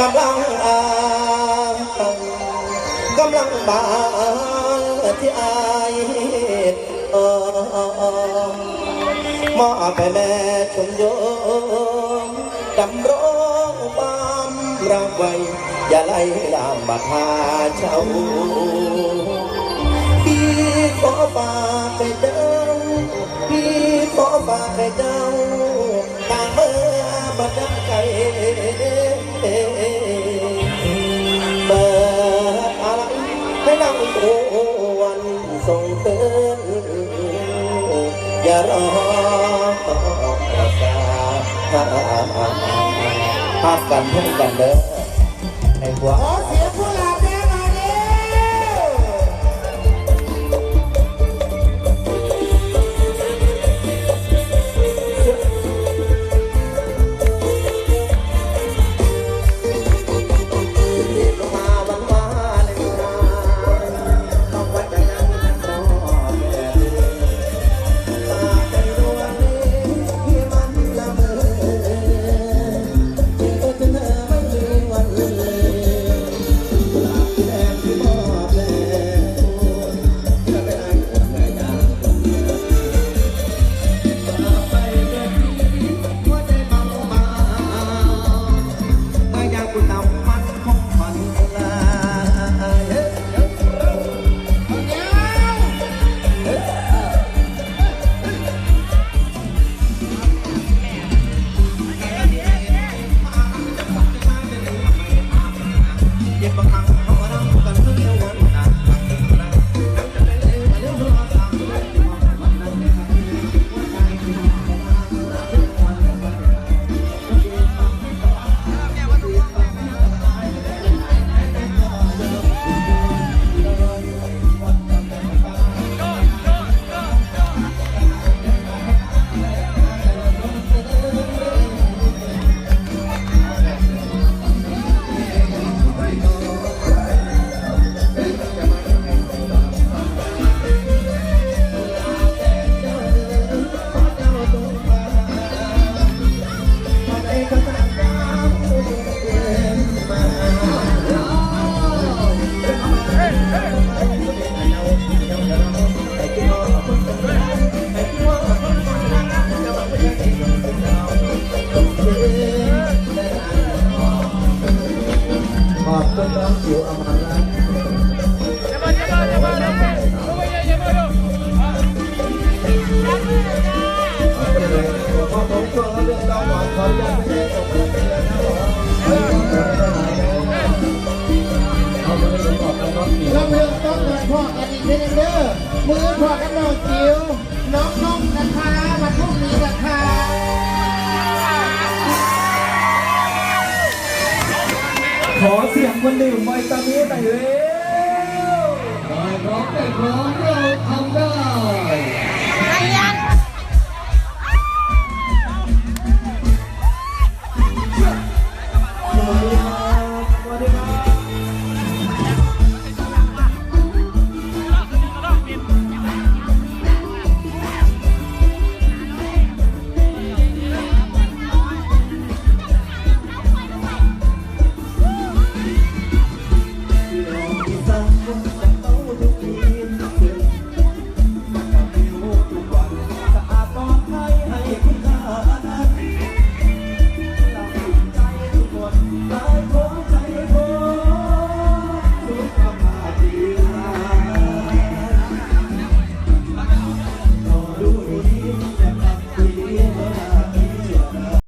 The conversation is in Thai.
กำลังอามกำลังบางที่อายอมาไปแม่ชมโยมดำร้องบามรักไว้ อย่าไล่ลามบัดหาเจ้าพี่ขอฝากไปเด้อพี่ขอฝากไปเด้อ อย่ารอภาษาฮักกันเพื่อนกันเด้อให้หัว Master my Amara มันดื่มไวตามินหน่อยเร็วได้ร้องได้ร้องเราทำได้